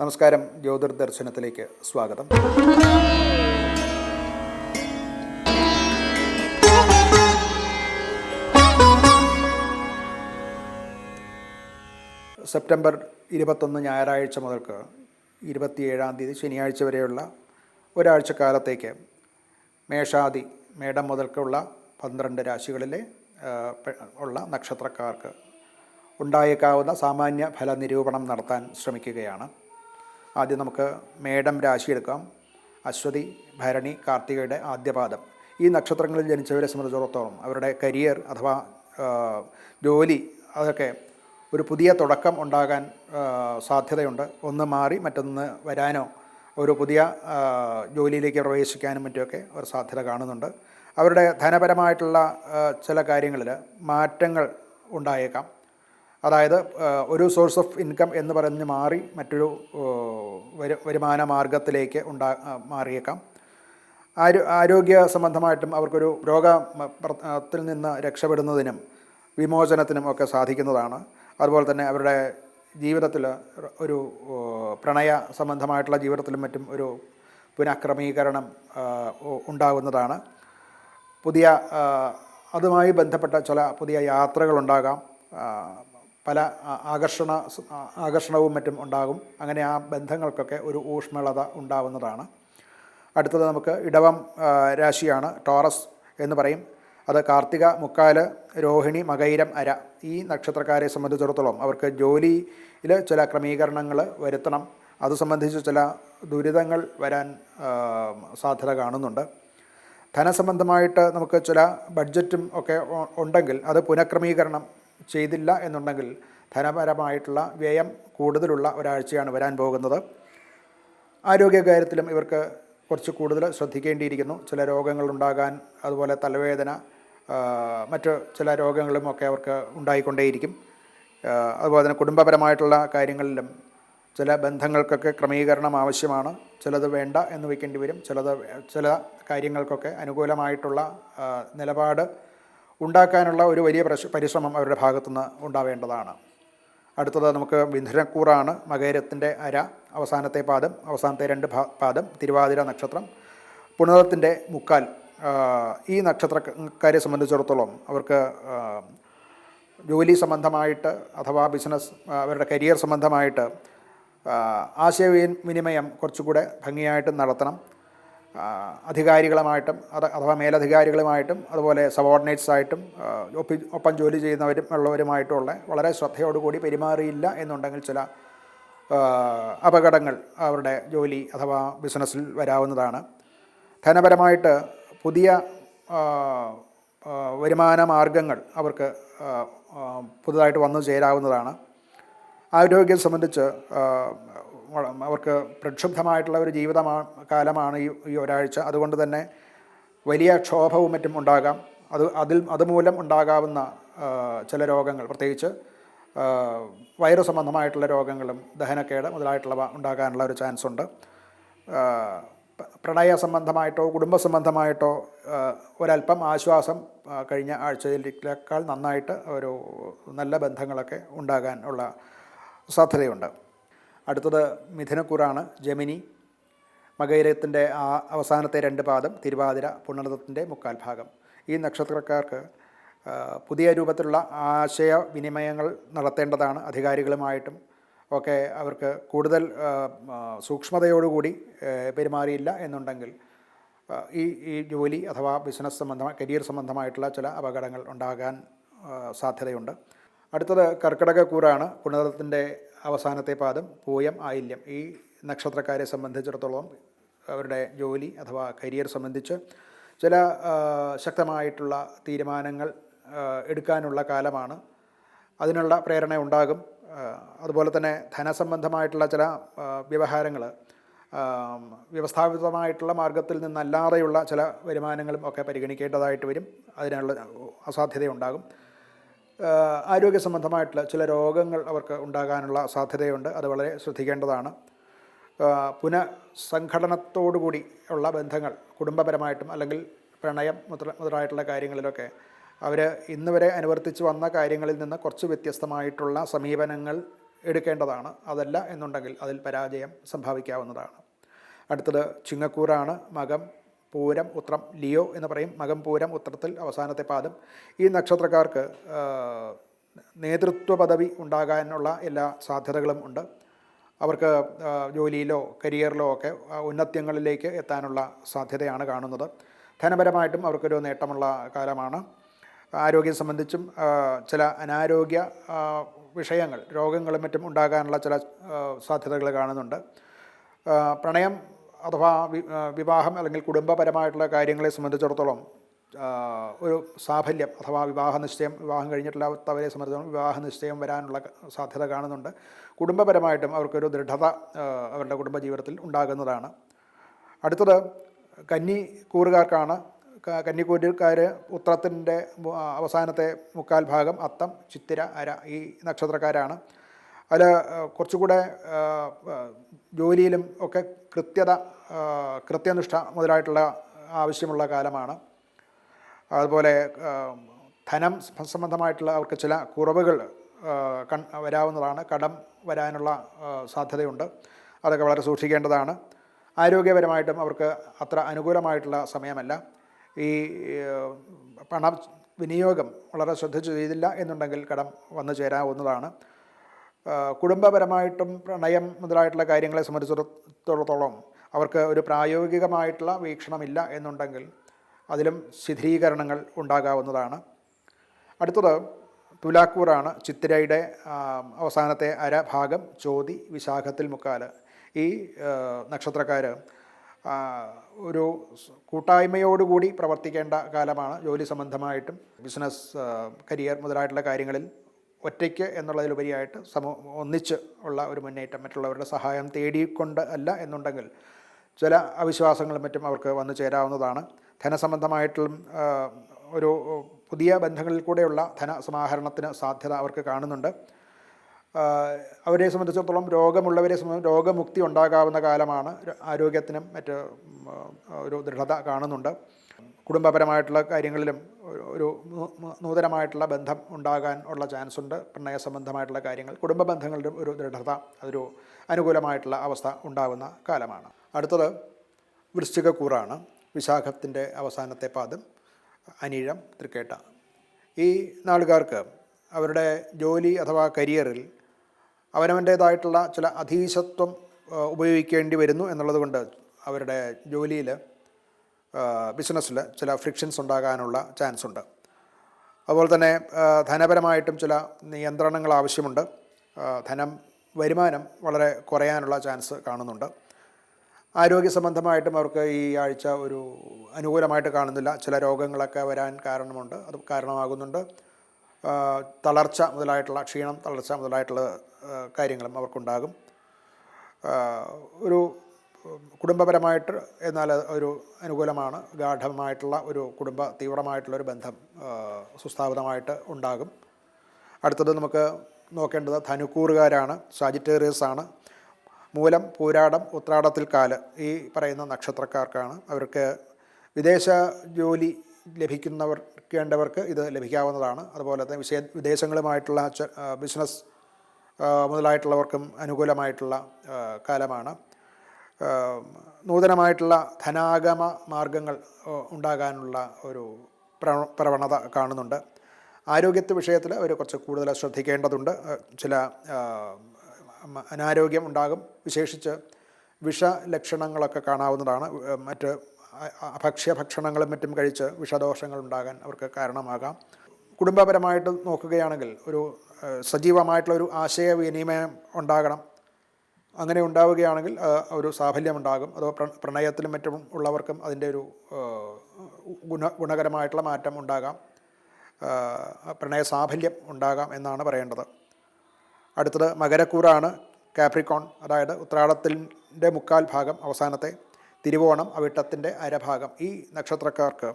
നമസ്കാരം. ജ്യോതിർ ദർശനത്തിലേക്ക് സ്വാഗതം. സെപ്റ്റംബർ ഇരുപത്തൊന്ന് ഞായറാഴ്ച മുതൽക്ക് ഇരുപത്തിയേഴാം തീയതി ശനിയാഴ്ച വരെയുള്ള ഒരാഴ്ച കാലത്തേക്ക് മേഷാദി മേടം മുതൽക്കുള്ള പന്ത്രണ്ട് രാശികളിലെ ഉള്ള നക്ഷത്രക്കാർക്ക് ഉണ്ടായേക്കാവുന്ന സാമാന്യ ഫലനിരൂപണം നടത്താൻ ശ്രമിക്കുകയാണ്. ആദ്യം നമുക്ക് മേടം രാശി എടുക്കാം. അശ്വതി ഭരണി കാർത്തികയുടെ ആദ്യപാദം. ഈ നക്ഷത്രങ്ങളിൽ ജനിച്ചവരെ സംബന്ധിച്ചിടത്തോളം അവരുടെ കരിയർ അഥവാ ജോലി അതൊക്കെ ഒരു പുതിയ തുടക്കം ഉണ്ടാകാൻ സാധ്യതയുണ്ട്. ഒന്ന് മാറി മറ്റൊന്ന് വരാനോ ഒരു പുതിയ ജോലിയിലേക്ക് പ്രവേശിക്കാനും മറ്റുമൊക്കെ ഒരു സാധ്യത കാണുന്നുണ്ട്. അവരുടെ ധനപരമായിട്ടുള്ള ചില കാര്യങ്ങളിൽ മാറ്റങ്ങൾ ഉണ്ടായേക്കാം. അതായത് ഒരു സോഴ്സ് ഓഫ് ഇൻകം എന്ന് പറഞ്ഞ് മാറി മറ്റൊരു വരു- വരുമാന മാർഗത്തിലേക്ക് ഉണ്ടാ മാറിയേക്കാം. ആരോ ആരോഗ്യ സംബന്ധമായിട്ടും അവർക്കൊരു രോഗത്തിൽ നിന്ന് രക്ഷപ്പെടുന്നതിനും വിമോചനത്തിനും ഒക്കെ സാധിക്കുന്നതാണ്. അതുപോലെ തന്നെ അവരുടെ ജീവിതത്തിൽ ഒരു പ്രണയ സംബന്ധമായിട്ടുള്ള ജീവിതത്തിലും മറ്റും ഒരു പുനഃക്രമീകരണം ഉണ്ടാകുന്നതാണ്. പുതിയ അതുമായി ബന്ധപ്പെട്ട ചില പുതിയ യാത്രകളുണ്ടാകാം പല ആകർഷണ ആകർഷണവും മറ്റും ഉണ്ടാകും. അങ്ങനെ ആ ബന്ധങ്ങൾക്കൊക്കെ ഒരു ഊഷ്മളത ഉണ്ടാകുന്നതാണ് അടുത്തത് നമുക്ക് ഇടവം രാശിയാണ് ടോറസ് എന്ന് പറയും. അത് കാർത്തിക മുക്കാൽ രോഹിണി മകൈരം അര. ഈ നക്ഷത്രക്കാരെ സംബന്ധിച്ചിടത്തോളം അവർക്ക് ജോലിയിൽ ചില ക്രമീകരണങ്ങൾ വരുത്തണം. അത് സംബന്ധിച്ച് ചില ദുരിതങ്ങൾ വരാൻ സാധ്യത കാണുന്നുണ്ട്. ധനസംബന്ധമായിട്ട് നമുക്ക് ചില ബഡ്ജറ്റും ഒക്കെ ഉണ്ടെങ്കിൽ അത് പുനഃക്രമീകരണം ചെയ്തില്ല എന്നുണ്ടെങ്കിൽ ധനപരമായിട്ടുള്ള വ്യയം കൂടുതലുള്ള ഒരാഴ്ചയാണ് വരാൻ പോകുന്നത്. ആരോഗ്യകാര്യത്തിലും ഇവർക്ക് കുറച്ച് കൂടുതൽ ശ്രദ്ധിക്കേണ്ടിയിരിക്കുന്നു. ചില രോഗങ്ങളുണ്ടാകാൻ അതുപോലെ തലവേദന മറ്റ് ചില രോഗങ്ങളും ഒക്കെ അവർക്ക് ഉണ്ടായിക്കൊണ്ടേയിരിക്കും. അതുപോലെ തന്നെ കുടുംബപരമായിട്ടുള്ള കാര്യങ്ങളിലും ചില ബന്ധങ്ങൾക്കൊക്കെ ക്രമീകരണം ആവശ്യമാണ്. ചിലത് വേണ്ട എന്ന് വയ്ക്കേണ്ടി വരും. ചിലത് ചില കാര്യങ്ങൾക്കൊക്കെ അനുകൂലമായിട്ടുള്ള നിലപാട് ഉണ്ടാക്കാനുള്ള ഒരു വലിയ പ്രശ്- പരിശ്രമം അവരുടെ ഭാഗത്തുനിന്ന് ഉണ്ടാവേണ്ടതാണ്. അടുത്തത് നമുക്ക് വിന്ധുരക്കൂറാണ്. മകേരത്തിന്റെ അര അവസാനത്തെ പാദം അവസാനത്തെ രണ്ട് പാദം തിരുവാതിര നക്ഷത്രം പുണരത്തിന്റെ മുക്കാൽ. ഈ നക്ഷത്രക്കാരെ സംബന്ധിച്ചിടത്തോളം അവർക്ക് ജോലി സംബന്ധമായിട്ട് അഥവാ ബിസിനസ് അവരുടെ കരിയർ സംബന്ധമായിട്ട് ആശയവിനിമയം കുറച്ചുകൂടെ ഭംഗിയായിട്ട് നടത്തണം. അധികാരികളുമായിട്ടും അത് അഥവാ മേലധികാരികളുമായിട്ടും അതുപോലെ സബോർഡിനേറ്റ്സ് ആയിട്ടും ഒപ്പി ജോലി ചെയ്യുന്നവരും ഉള്ളവരുമായിട്ടുള്ള വളരെ ശ്രദ്ധയോടുകൂടി പെരുമാറിയില്ല എന്നുണ്ടെങ്കിൽ ചില അപകടങ്ങൾ അവരുടെ ജോലി അഥവാ ബിസിനസ്സിൽ വരാവുന്നതാണ്. ധനപരമായിട്ട് പുതിയ വരുമാന മാർഗങ്ങൾ അവർക്ക് പുതുതായിട്ട് വന്നു ചേരാവുന്നതാണ്. ആരോഗ്യം സംബന്ധിച്ച് അവർക്ക് പ്രക്ഷുബ്ധമായിട്ടുള്ള ഒരു ജീവിത കാലമാണ് ഈ ഈ ഒരാഴ്ച. അതുകൊണ്ട് തന്നെ വലിയ ക്ഷോഭവും മറ്റും ഉണ്ടാകാം. അത് അതിൽ അതുമൂലം ഉണ്ടാകാവുന്ന ചില രോഗങ്ങൾ. പ്രത്യേകിച്ച് വയറു സംബന്ധമായിട്ടുള്ള രോഗങ്ങളും ദഹനക്കേട് മുതലായിട്ടുള്ളവ ഉണ്ടാകാനുള്ള ഒരു ചാൻസ് ഉണ്ട്. പ്രണയ സംബന്ധമായിട്ടോ കുടുംബ സംബന്ധമായിട്ടോ ഒരല്പം ആശ്വാസം കഴിഞ്ഞ ആഴ്ചയിലേക്കാൾ നന്നായിട്ട് ഒരു നല്ല ബന്ധങ്ങളൊക്കെ ഉണ്ടാകാൻ ഉള്ള സാധ്യതയുണ്ട്. അടുത്തത് മിഥുനക്കുറാണ് ജമിനി. മകൈരത്തിന്റെ ആ അവസാനത്തെ രണ്ട് പാദം തിരുവാതിര പുണർത്തത്തിന്റെ മുക്കാൽ ഭാഗം. ഈ നക്ഷത്രക്കാർക്ക് പുതിയ രൂപത്തിലുള്ള ആശയവിനിമയങ്ങൾ നടത്തേണ്ടതാണ് അധികാരികളുമായിട്ടും. ഒക്കെ അവർക്ക് കൂടുതൽ സൂക്ഷ്മതയോടുകൂടി പെരുമാറിയില്ല എന്നുണ്ടെങ്കിൽ ഈ ഈ ജോലി അഥവാ ബിസിനസ് സംബന്ധമായ കരിയർ സംബന്ധമായിട്ടുള്ള ചില അപകടങ്ങൾ ഉണ്ടാകാൻ സാധ്യതയുണ്ട്. അടുത്തത് കർക്കിടക കൂറാണ് അവസാനത്തെ പാദം പൂയം ആയില്യം. ഈ നക്ഷത്രക്കാരെ സംബന്ധിച്ചിടത്തോളം അവരുടെ ജോലി അഥവാ കരിയർ സംബന്ധിച്ച് ചില ശക്തമായിട്ടുള്ള തീരുമാനങ്ങൾ എടുക്കാനുള്ള കാലമാണ്. അതിനുള്ള പ്രേരണ ഉണ്ടാകും. അതുപോലെ തന്നെ ധനസംബന്ധമായിട്ടുള്ള ചില വ്യവഹാരങ്ങൾ വ്യവസ്ഥാപിതമായിട്ടുള്ള മാർഗത്തിൽ നിന്നല്ലാതെയുള്ള ചില വരുമാനങ്ങളും ഒക്കെ പരിഗണിക്കേണ്ടതായിട്ട് വരും. അതിനുള്ള അസാധ്യതയുണ്ടാകും. ആരോഗ്യ സംബന്ധമായിട്ടുള്ള ചില രോഗങ്ങൾ അവർക്ക് ഉണ്ടാകാനുള്ള സാധ്യതയുണ്ട്. അത് വളരെ ശ്രദ്ധിക്കേണ്ടതാണ്. പുനഃസംഘടനത്തോടുകൂടി ഉള്ള ബന്ധങ്ങൾ കുടുംബപരമായിട്ടും അല്ലെങ്കിൽ പ്രണയം മുതല മുതലായിട്ടുള്ള കാര്യങ്ങളിലൊക്കെ അവർ ഇന്ന് വരെ അനുവർത്തിച്ച് വന്ന കാര്യങ്ങളിൽ നിന്ന് കുറച്ച് വ്യത്യസ്തമായിട്ടുള്ള സമീപനങ്ങൾ എടുക്കേണ്ടതാണ്. അതല്ല എന്നുണ്ടെങ്കിൽ അതിൽ പരാജയം സംഭവിക്കാവുന്നതാണ്. അടുത്തത് ചിങ്ങക്കൂറാണ് മകം. പൂരം ഉത്രം ലിയോ എന്ന് പറയും. മകം പൂരം ഉത്രത്തിൽ അവസാനത്തെ പാദം. ഈ നക്ഷത്രക്കാർക്ക് നേതൃത്വ പദവി ഉണ്ടാകാനുള്ള എല്ലാ സാധ്യതകളും ഉണ്ട്. അവർക്ക് ജോലിയിലോ കരിയറിലോ ഒക്കെ ഉന്നത്യങ്ങളിലേക്ക് എത്താനുള്ള സാധ്യതയാണ് കാണുന്നത്. ധനപരമായിട്ടും അവർക്കൊരു നേട്ടമുള്ള കാലമാണ്. ആരോഗ്യം സംബന്ധിച്ചും ചില അനാരോഗ്യ വിഷയങ്ങൾ രോഗങ്ങളും മറ്റും ഉണ്ടാകാനുള്ള ചില സാധ്യതകൾ കാണുന്നുണ്ട്. പ്രണയം അഥവാ വിവാഹം അല്ലെങ്കിൽ കുടുംബപരമായിട്ടുള്ള കാര്യങ്ങളെ സംബന്ധിച്ചിടത്തോളം ഒരു സാഫല്യം അഥവാ വിവാഹ നിശ്ചയം വിവാഹം കഴിഞ്ഞിട്ടില്ലാത്തവരെ സംബന്ധിച്ചിടത്തോളം വിവാഹ നിശ്ചയം വരാനുള്ള സാധ്യത കാണുന്നുണ്ട്. കുടുംബപരമായിട്ടും അവർക്കൊരു ദൃഢത അവരുടെ കുടുംബജീവിതത്തിൽ ഉണ്ടാകുന്നതാണ്. അടുത്തത് കന്നി കൂറുകാർക്കാണ് കന്നിക്കൂരുകാർ ഉത്രത്തിന്റെ അവസാനത്തെ മുക്കാൽ ഭാഗം അത്തം ചിത്തിര അര ഈ നക്ഷത്രക്കാരാണ്. അതിൽ കുറച്ചുകൂടെ ജോലിയിലും ഒക്കെ കൃത്യത കൃത്യനിഷ്ഠ മുതലായിട്ടുള്ള ആവശ്യമുള്ള കാലമാണ്. അതുപോലെ ധനം സംബന്ധമായിട്ടുള്ള അവർക്ക് ചില കുറവുകൾ കൺ വരാവുന്നതാണ് കടം വരാനുള്ള സാധ്യതയുണ്ട്. അതൊക്കെ വളരെ സൂക്ഷിക്കേണ്ടതാണ്. ആരോഗ്യപരമായിട്ടും അവർക്ക് അത്ര അനുകൂലമായിട്ടുള്ള സമയമല്ല. ഈ പണ വിനിയോഗം വളരെ ശ്രദ്ധിച്ചു ചെയ്തില്ല എന്നുണ്ടെങ്കിൽ കടം വന്നു ചേരാവുന്നതാണ്. കുടുംബപരമായിട്ടും പ്രണയം മുതലായിട്ടുള്ള കാര്യങ്ങളെ സംബന്ധിച്ചിടത്തോളം അവർക്ക് ഒരു പ്രായോഗികമായിട്ടുള്ള വീക്ഷണമില്ല എന്നുണ്ടെങ്കിൽ അതിലും ശിഥിലീകരണങ്ങൾ ഉണ്ടാകാവുന്നതാണ്. അടുത്തത് തുലാക്കൂറാണ് ചിത്തിരയുടെ അവസാനത്തെ അരഭാഗം ചോതി വിശാഖത്തിൽ മുക്കാൽ. ഈ നക്ഷത്രക്കാർ ഒരു കൂട്ടായ്മയോടുകൂടി പ്രവർത്തിക്കേണ്ട കാലമാണ്. ജോലി സംബന്ധമായിട്ടും ബിസിനസ് കരിയർ മുതലായിട്ടുള്ള കാര്യങ്ങളിൽ ഒറ്റയ്ക്ക് എന്നുള്ളതിലുപരിയായിട്ട് സമൂ ഒന്നിച്ച് ഉള്ള ഒരു മുന്നേറ്റം മറ്റുള്ളവരുടെ സഹായം തേടിക്കൊണ്ട് അല്ല എന്നുണ്ടെങ്കിൽ ചില അവിശ്വാസങ്ങളും മറ്റും അവർക്ക് വന്നു ചേരാവുന്നതാണ്. ധനസംബന്ധമായിട്ടും ഒരു പുതിയ ബന്ധങ്ങളിൽ കൂടെയുള്ള ധനസമാഹരണത്തിന് സാധ്യത അവർക്ക് കാണുന്നുണ്ട്. അവരെ സംബന്ധിച്ചിടത്തോളം രോഗമുള്ളവരെ സംബന്ധിച്ച് രോഗമുക്തി ഉണ്ടാകാവുന്ന കാലമാണ് ആരോഗ്യത്തിനും മറ്റ് ഒരു ദൃഢത കാണുന്നുണ്ട്. കുടുംബപരമായിട്ടുള്ള കാര്യങ്ങളിലും ഒരു- നൂതനമായിട്ടുള്ള ബന്ധം ഉണ്ടാകാൻ ഉള്ള ചാൻസ് ഉണ്ട്. പ്രണയ സംബന്ധമായിട്ടുള്ള കാര്യങ്ങൾ കുടുംബ ബന്ധങ്ങളുടെ ഒരു ദൃഢത അതൊരു അനുകൂലമായിട്ടുള്ള അവസ്ഥ ഉണ്ടാകുന്ന കാലമാണ്. അടുത്തത് വൃശ്ചികക്കൂറാണ്. വിശാഖത്തിന്റെ അവസാനത്തെ പാദം അനീഴം തൃക്കേട്ട. ഈ നാളുകാർക്ക് അവരുടെ ജോലി അഥവാ കരിയറിൽ അവനവന്റേതായിട്ടുള്ള ചില അധീശത്വം ഉപയോഗിക്കേണ്ടി വരുന്നു എന്നുള്ളത് കൊണ്ട് അവരുടെ ജോലിയിൽ ബിസിനസ്സിൽ ചില ഫ്രിക്ഷൻസ് ഉണ്ടാകാനുള്ള ചാൻസ് ഉണ്ട്. അതുപോലെ തന്നെ ധനപരമായിട്ടും ചില നിയന്ത്രണങ്ങൾ ആവശ്യമുണ്ട്. ധനം വരുമാനം വളരെ കുറയാനുള്ള ചാൻസ് കാണുന്നുണ്ട്. ആരോഗ്യ സംബന്ധമായിട്ടും അവർക്ക് ഈ ആഴ്ച ഒരു അനുകൂലമായിട്ട് കാണുന്നില്ല. ചില രോഗങ്ങളൊക്കെ വരാൻ കാരണമുണ്ട്. അത് കാരണമാകുന്നുണ്ട്. തളർച്ച മുതലായിട്ടുള്ള ക്ഷീണം തളർച്ച മുതലായിട്ടുള്ള കാര്യങ്ങളും അവർക്കുണ്ടാകും. ഒരു കുടുംബപരമായിട്ട് എന്നാൽ ഒരു അനുകൂലമാണ്. ഗാഠമായിട്ടുള്ള ഒരു കുടുംബ തീവ്രമായിട്ടുള്ളൊരു ബന്ധം സുസ്ഥാപിതമായിട്ട് ഉണ്ടാകും. അടുത്തത് നമുക്ക് നോക്കേണ്ടത് ധനുക്കൂറുകാരാണ് സാജിറ്റേറിയസ് ആണ് മൂലം പൂരാടം ഉത്രാടത്തിൽ കാൽ ഈ പറയുന്ന നക്ഷത്രക്കാർക്കാണ്. അവർക്ക് വിദേശ ജോലി ലഭിക്കുന്നവർക്കേണ്ടവർക്ക് ഇത് ലഭിക്കാവുന്നതാണ്. അതുപോലെ തന്നെ വിശേ വിദേശങ്ങളുമായിട്ടുള്ള ബിസിനസ് മുതലായിട്ടുള്ളവർക്കും അനുകൂലമായിട്ടുള്ള കാലമാണ്. നൂതനമായിട്ടുള്ള ധനാഗമ മാർഗങ്ങൾ ഉണ്ടാകാനുള്ള ഒരു പ്രവ- പ്രവണത കാണുന്നുണ്ട്. ആരോഗ്യത്തെ വിഷയത്തിൽ അവർ കുറച്ച് കൂടുതൽ ശ്രദ്ധിക്കേണ്ടതുണ്ട്. ചില അനാരോഗ്യം ഉണ്ടാകും. വിശേഷിച്ച് വിഷലക്ഷണങ്ങളൊക്കെ കാണാവുന്നതാണ്. മറ്റ് ഭക്ഷ്യ ഭക്ഷണങ്ങളും മറ്റും കഴിച്ച് വിഷദോഷങ്ങൾ ഉണ്ടാകാൻ അവർക്ക് കാരണമാകാം. കുടുംബപരമായിട്ട് നോക്കുകയാണെങ്കിൽ ഒരു സജീവമായിട്ടുള്ള ഒരു ആശയവിനിമയം ഉണ്ടാകണം. അങ്ങനെ ഉണ്ടാവുകയാണെങ്കിൽ ഒരു സാഫല്യമുണ്ടാകും. അതോ പ്ര പ്രണയത്തിലും മറ്റും ഉള്ളവർക്കും അതിന്റെ ഒരു ഗുണ ഗുണകരമായിട്ടുള്ള മാറ്റം ഉണ്ടാകാം. പ്രണയ സാഫല്യം ഉണ്ടാകാം എന്നാണ് പറയേണ്ടത്. അടുത്തത് മകരക്കൂറാണ് കാപ്രിക്കോൺ. അതായത് ഉത്രാടത്തിന്റെ മുക്കാൽ ഭാഗം അവസാനത്തെ തിരുവോണം അവിട്ടത്തിന്റെ അരഭാഗം. ഈ നക്ഷത്രക്കാർക്ക്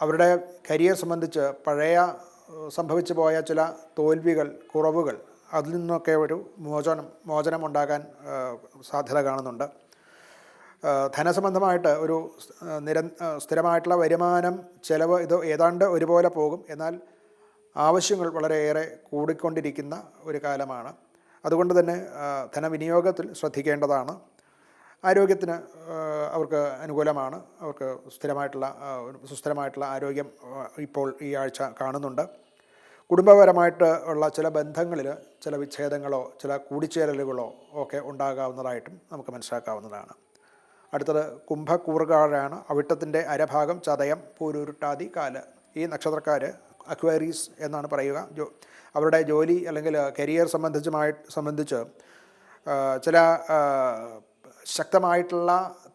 അവരുടെ കരിയർ സംബന്ധിച്ച് പഴയ സംഭവിച്ചു പോയ ചില തോൽവികൾ കുറവുകൾ അതിൽ നിന്നൊക്കെ ഒരു മോചനം മോചനം ഉണ്ടാകാൻ ആ, സാധ്യത കാണുന്നുണ്ട്. ധനസംബന്ധമായിട്ട് ഒരു നിര സ്ഥിരമായിട്ടുള്ള വരുമാനം ചിലവ് ഇത് ഏതാണ്ട് ഒരുപോലെ പോകും. എന്നാൽ ആവശ്യങ്ങൾ വളരെയേറെ കൂടിക്കൊണ്ടിരിക്കുന്ന ഒരു കാലമാണ്. അതുകൊണ്ട് തന്നെ ധനവിനിയോഗത്തിൽ ശ്രദ്ധിക്കേണ്ടതാണ്. ആരോഗ്യത്തിന് അവർക്ക് അനുകൂലമാണ്. അവർക്ക് സ്ഥിരമായിട്ടുള്ള സുസ്ഥിരമായിട്ടുള്ള ആരോഗ്യം ഇപ്പോൾ ഈ ആഴ്ച കാണുന്നുണ്ട്. കുടുംബപരമായിട്ട് ഉള്ള ചില ബന്ധങ്ങളിൽ ചില വിച്ഛേദങ്ങളോ ചില കൂടിച്ചേരലുകളോ ഒക്കെ ഉണ്ടാകാവുന്നതായിട്ടും നമുക്ക് മനസ്സിലാക്കാവുന്നതാണ്. അടുത്തത് കുംഭക്കൂറുകാരാണ് അവിട്ടത്തിന്റെ അരഭാഗം ചതയം പൂരുരുട്ടാതി കാൽ. ഈ നക്ഷത്രക്കാർ അക്വയറീസ് എന്നാണ് പറയുക. ജോ അവരുടെ ജോലി അല്ലെങ്കിൽ കരിയർ സംബന്ധിച്ചുമായി സംബന്ധിച്ച് ചില ശക്തമായിട്ടുള്ള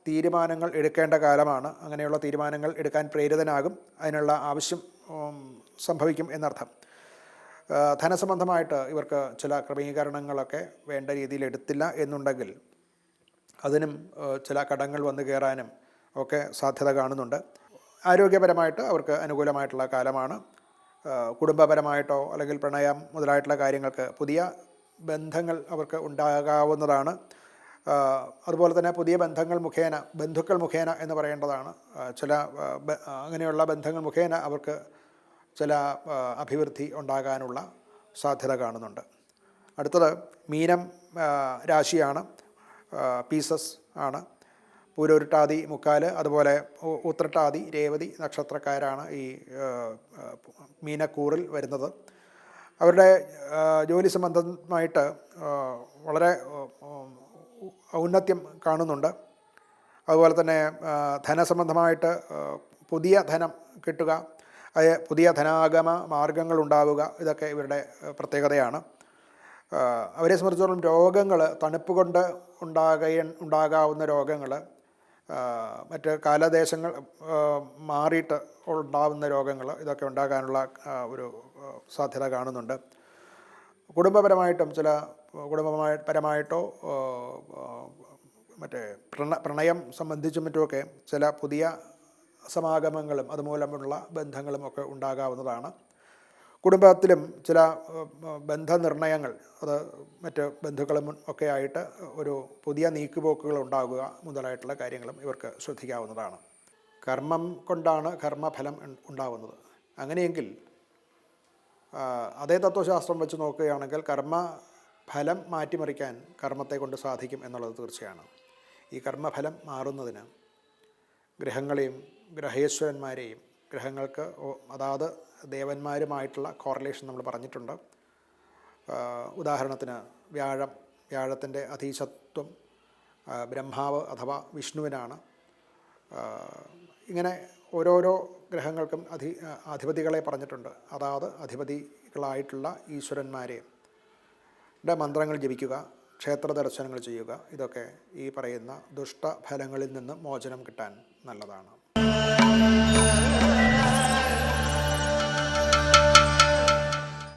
തീരുമാനങ്ങൾ എടുക്കേണ്ട കാലമാണ്. അങ്ങനെയുള്ള തീരുമാനങ്ങൾ എടുക്കാൻ പ്രേരിതനാകും. അതിനുള്ള ആവശ്യം സംഭവിക്കും എന്നർത്ഥം. ധനസംബന്ധമായിട്ട് ഇവർക്ക് ചില ക്രമീകരണങ്ങളൊക്കെ വേണ്ട രീതിയിൽ എടുത്തില്ല എന്നുണ്ടെങ്കിൽ അതിനും ചില കടങ്ങൾ വന്നു കയറാനും ഒക്കെ സാധ്യത കാണുന്നുണ്ട്. ആരോഗ്യപരമായിട്ട് അവർക്ക് അനുകൂലമായിട്ടുള്ള കാലമാണ്. കുടുംബപരമായിട്ടോ അല്ലെങ്കിൽ പ്രണയം മുതലായിട്ടുള്ള കാര്യങ്ങൾക്ക് പുതിയ ബന്ധങ്ങൾ അവർക്ക് ഉണ്ടാകാവുന്നതാണ്. അതുപോലെ തന്നെ പുതിയ ബന്ധങ്ങൾ മുഖേന ബന്ധുക്കൾ മുഖേന എന്ന് പറയേണ്ടതാണ്. ചില അങ്ങനെയുള്ള ബന്ധങ്ങൾ മുഖേന അവർക്ക് ചില അഭിവൃദ്ധി ഉണ്ടാകാനുള്ള സാധ്യത കാണുന്നുണ്ട്. അടുത്തത് മീനം രാശിയാണ് പീസസ് ആണ്. പൂരോരുട്ടാതി മുക്കാൽ അതുപോലെ ഉത്രട്ടാതി രേവതി നക്ഷത്രക്കാരാണ് ഈ മീനക്കൂറിൽ വരുന്നത്. അവരുടെ ജോലി സംബന്ധമായിട്ട് വളരെ ഔന്നത്യം കാണുന്നുണ്ട്. അതുപോലെ തന്നെ ധനസംബന്ധമായിട്ട് പുതിയ ധനം കിട്ടുക പുതിയ ധനാഗമ മാർഗങ്ങൾ ഉണ്ടാവുക ഇതൊക്കെ ഇവരുടെ പ്രത്യേകതയാണ്. അവരെ സംബന്ധിച്ചിടത്തോളം രോഗങ്ങൾ തണുപ്പ് കൊണ്ട് ഉണ്ടാകുക ഉണ്ടാകാവുന്ന രോഗങ്ങൾ മറ്റ് കാലദേശങ്ങൾ മാറിയിട്ട് ഉണ്ടാവുന്ന രോഗങ്ങൾ ഇതൊക്കെ ഉണ്ടാകാനുള്ള ഒരു സാധ്യത കാണുന്നുണ്ട്. കുടുംബപരമായിട്ടും ചില കുടുംബമായ പരമായിട്ടോ മറ്റേ പ്രണ പ്രണയം സംബന്ധിച്ചും മറ്റുമൊക്കെ ചില പുതിയ സമാഗമങ്ങളും അതുമൂലമുള്ള ബന്ധങ്ങളും ഒക്കെ ഉണ്ടാകാവുന്നതാണ്. കുടുംബത്തിലും ചില ബന്ധനിർണയങ്ങൾ അത് മറ്റ് ബന്ധുക്കളും ഒക്കെ ആയിട്ട് ഒരു പുതിയ നീക്കുപോക്കുകൾ ഉണ്ടാകുക മുതലായിട്ടുള്ള കാര്യങ്ങളും ഇവർക്ക് ശ്രദ്ധിക്കാവുന്നതാണ്. കർമ്മം കൊണ്ടാണ് കർമ്മഫലം ഉണ്ടാവുന്നത്. അങ്ങനെയെങ്കിൽ അതേ തത്വശാസ്ത്രം വെച്ച് നോക്കുകയാണെങ്കിൽ കർമ്മ ഫലം മാറ്റിമറിക്കാൻ കർമ്മത്തെ കൊണ്ട് സാധിക്കും എന്നുള്ളത് തീർച്ചയാണ്. ഈ കർമ്മഫലം മാറുന്നതിന് ഗ്രഹങ്ങളെയും ഗ്രഹേശ്വരന്മാരെയും ഗ്രഹങ്ങൾക്ക് അതാത് ദേവന്മാരുമായിട്ടുള്ള കോറിലേഷൻ നമ്മൾ പറഞ്ഞിട്ടുണ്ട്. ഉദാഹരണത്തിന് വ്യാഴം വ്യാഴത്തിന്റെ അധീശത്വം ബ്രഹ്മാവ് അഥവാ വിഷ്ണുവിനാണ്. ഇങ്ങനെ ഓരോരോ ഗ്രഹങ്ങൾക്കും അധി അധിപതികളെ പറഞ്ഞിട്ടുണ്ട്. അതാത് അധിപതികളായിട്ടുള്ള ഈശ്വരന്മാരെ. മന്ത്രങ്ങൾ ജപിക്കുക ക്ഷേത്ര ദർശനങ്ങൾ ചെയ്യുക ഇതൊക്കെ ഈ പറയുന്ന ദുഷ്ടഫലങ്ങളിൽ നിന്ന് മോചനം കിട്ടാൻ നല്ലതാണ്. Música